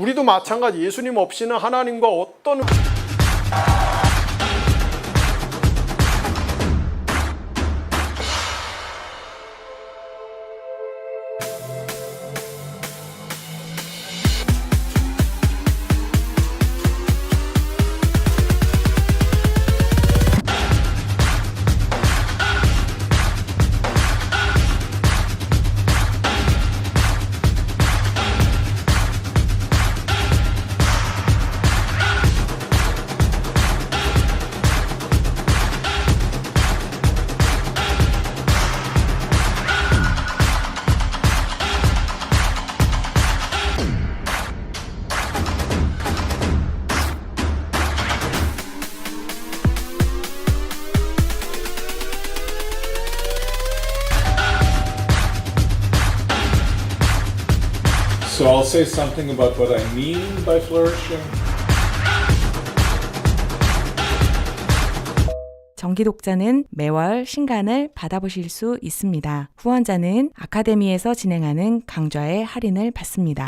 우리도 마찬가지 예수님 없이는 하나님과 어떤 So I'll say something about what I mean by flourishing. 정기 독자는 매월 신간을 받아보실 수 있습니다. 후원자는 아카데미에서 진행하는 강좌의 할인을 받습니다.